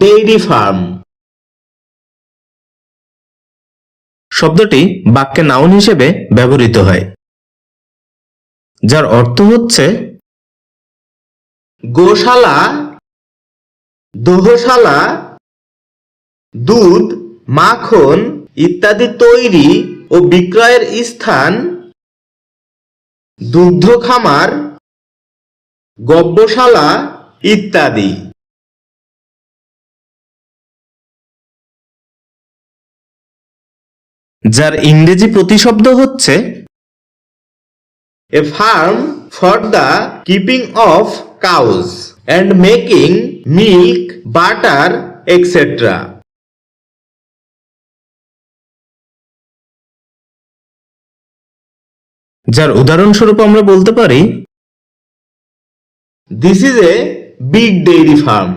Dairy farm. শব্দটি বাক্যে noun হিসেবে ব্যবহৃত হয়, যার অর্থ হচ্ছে গোশালা, দোহশালা, দুধ, মাখন ইত্যাদি তৈরি ও বিক্রয়ের স্থান দুগ্ধ খামার গব্যশালা ইত্যাদি। যার ইংরেজি প্রতিশব্দ হচ্ছে a farm for the keeping of cows and making milk butter extra যার উদাহরণস্বরূপ আমরা বলতে পারি this is a big dairy farm